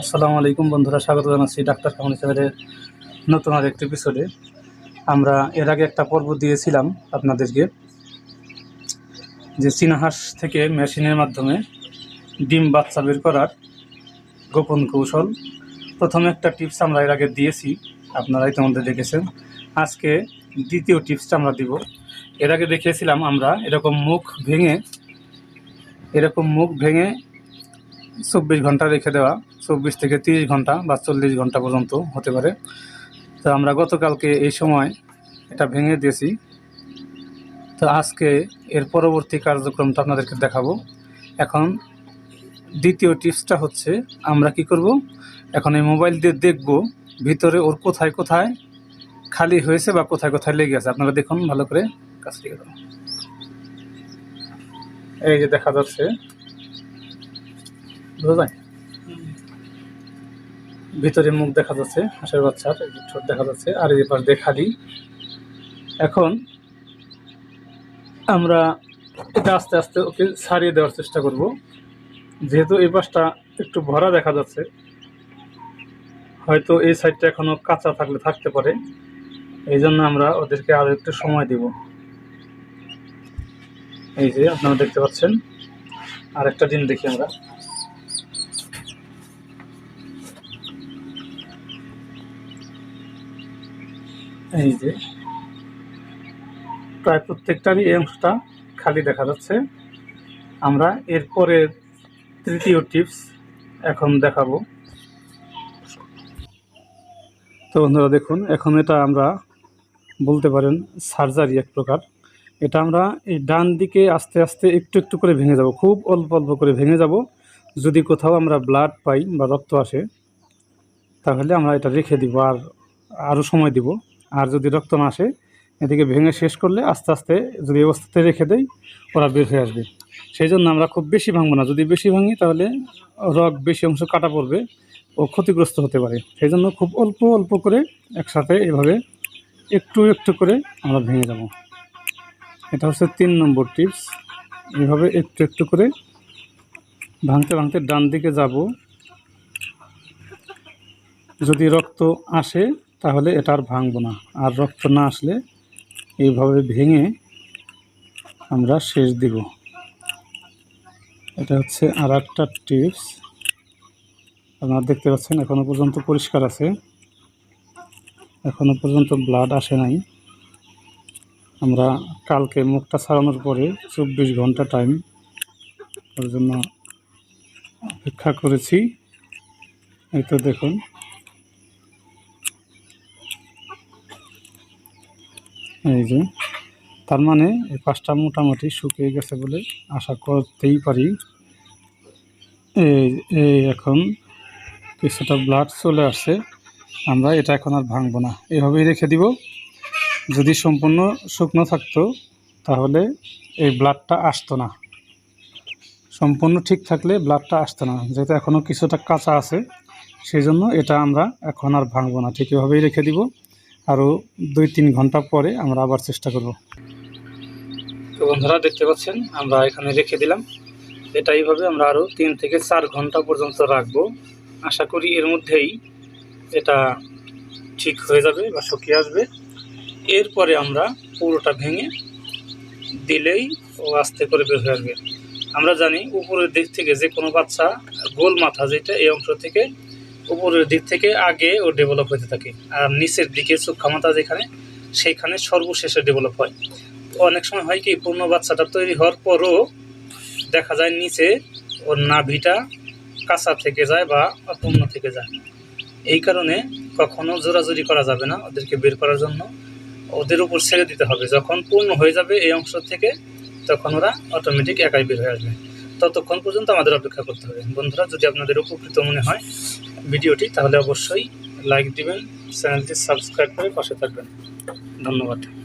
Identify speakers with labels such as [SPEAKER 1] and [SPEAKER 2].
[SPEAKER 1] আসসালামু আলাইকুম বন্ধুরা, স্বাগত জানাচ্ছি ডাক্তার কামাল চ্যানেলের নতুন আর একটি এপিসোডে আমরা এর আগে একটা পর্ব দিয়েছিলাম আপনাদেরকে, যে চীনাহাঁস থেকে মেশিনের মাধ্যমে ডিম বাচ্চা বের করার গোপন কৌশল। প্রথমে একটা টিপস আমরা এর আগে দিয়েছি, আপনারাই তোমাদের দেখেছেন। আজকে দ্বিতীয় টিপসটা আমরা দিব। এর আগে দেখিয়েছিলাম আমরা, এরকম মুখ ভেঙে, এরকম মুখ ভেঙে চব্বিশ ঘণ্টা রেখে দেওয়া, চব্বিশ থেকে তিরিশ ঘণ্টা বা চল্লিশ ঘণ্টা পর্যন্ত হতে পারে। তো আমরা গতকালকে এই সময় এটা ভেঙে দিয়েছি। তো আজকে এর পরবর্তী কার্যক্রমটা আপনাদেরকে দেখাবো। এখন দ্বিতীয় টিপসটা হচ্ছে, আমরা কি করব? এখন এই মোবাইল দিয়ে দেখব ভিতরে ওর কোথায় কোথায় খালি হয়েছে বা কোথায় কোথায় লেগে আছে? আপনারা দেখুন ভালো করে কাছ থেকে এই যে দেখা যাচ্ছে ভিতরে মুখ দেখা যাচ্ছে, হাঁসের বাচ্চার ঠোঁট দেখা যাচ্ছে, আর এই পাশ দিয়ে খালি। এখন আমরা এটা আস্তে আস্তে ওকে সারিয়ে দেওয়ার চেষ্টা করব। যেহেতু এই পাশটা একটু ভরা দেখা যাচ্ছে, হয়তো এই সাইডটা এখনও কাঁচা থাকলে থাকতে পারে। এই জন্য আমরা ওদেরকে আরও একটু সময় দেব। এই যে আপনারা দেখতে পাচ্ছেন আর একটা দিন দেখি আমরা। এই যে, প্রায় প্রত্যেকটারই এই অংশটা খালি দেখা যাচ্ছে। আমরা এরপরের তৃতীয় টিপস এখন দেখাবো। তো বন্ধুরা দেখুন, এখন এটা আমরা বলতে পারেন সার্জারি এক প্রকার। এটা আমরা এই ডান দিকে আস্তে আস্তে একটু একটু করে ভেঙে যাব, খুব অল্প অল্প করে ভেঙে যাব। যদি কোথাও আমরা ব্লাড পাই বা রক্ত আসে, তাহলে আমরা এটা রেখে দিব আর আরও সময় দিব। আর যদি রক্ত না আসে, এদিকে ভেঙে শেষ করলে আস্তে আস্তে যদি অবস্থাতে রেখে দেই, ওরা বের হয়ে আসবে। সেই জন্য আমরা খুব বেশি ভাঙবো না। যদি বেশি ভাঙি, তাহলে রগ বেশি অংশ কাটা পড়বে ও ক্ষতিগ্রস্ত হতে পারে। সেই জন্য খুব অল্প অল্প করে একসাথে এভাবে একটু একটু করে আমরা ভেঙে যাব। এটা হচ্ছে তিন নম্বর টিপস এভাবে একটু একটু করে ভাঙতে ভাঙতে ডান দিকে যাব। যদি রক্ত আসে তাহলে এটা আর ভাঙবো না। আর রক্ত না আসলে এইভাবে ভেঙে আমরা শেষ দিব। এটা হচ্ছে আর একটা টিপস আপনারা দেখতে পাচ্ছেন, এখনও পর্যন্ত পরিষ্কার আছে। এখনও পর্যন্ত ব্লাড আসে নাই। আমরা কালকে মুখটা ছাড়ানোর পরে চব্বিশ ঘণ্টা টাইম ওর জন্য অপেক্ষা করেছি। এই তো দেখুন। এই যে, তার মানে এই পাঁচটা মোটামুটি শুকিয়ে গেছে বলে আশা করতেই পারি। এই এখন কিছুটা ব্লাড চলে আসছে। আমরা এটা এখন আর ভাঙবো না। এভাবেই রেখে দিব। যদি সম্পূর্ণ শুকনো থাকতো, তাহলে এই ব্লাডটা আসতো না। সম্পূর্ণ ঠিক থাকলে ব্লাডটা আসতো না। যেহেতু এখনও কিছুটা কাঁচা আছে সেই জন্য এটা আমরা এখন আর ভাঙবো না। ঠিক এভাবেই রেখে দিব। আরও দুই তিন ঘণ্টা পরে আমরা আবার চেষ্টা করব। তো বন্ধুরা, দেখতে পাচ্ছেন, আমরা এখানে রেখে দিলাম। এটা এইভাবে আমরা আরও তিন থেকে চার ঘণ্টা পর্যন্ত রাখব। আশা করি এর মধ্যেই এটা ঠিক হয়ে যাবে বা শুকিয়ে আসবে। এরপরে আমরা পুরোটা ভেঙে দিলেই ও আস্তে করে বের হয়ে আসবে। আমরা জানি উপরের দিক থেকে যে কোনো বাচ্চা, গোল মাথা যেটা, এই অংশ থেকে উপরের দিক থেকে আগে ও ডেভেলপ হতে থাকে। আর নিচের দিকে মাথা যেখানে সেইখানে সর্বশেষে ডেভেলপ হয়। অনেক সময় হয় কি পূর্ণ বাচ্চাটা তৈরি হওয়ার পরও দেখা যায় নিচে ওর নাভিটা কাঁচা থেকে যায় বা অপূর্ণ থেকে যায়। এই কারণে কখনো জোরাজুরি করা যাবে না ওদেরকে বের করার জন্য। ওদের উপর ছেড়ে দিতে হবে। যখন পূর্ণ হয়ে যাবে এই অংশ থেকে, তখন ওরা অটোমেটিক একাই বের হয়ে আসবে। ততক্ষণ পর্যন্ত আমাদের অপেক্ষা করতে হবে। বন্ধুরা, যদি আপনাদের উপকৃত মনে হয় ভিডিওটি, তাহলে অবশ্যই লাইক দিবেন, চ্যানেলটি সাবস্ক্রাইব করে পাশে থাকবেন। ধন্যবাদ।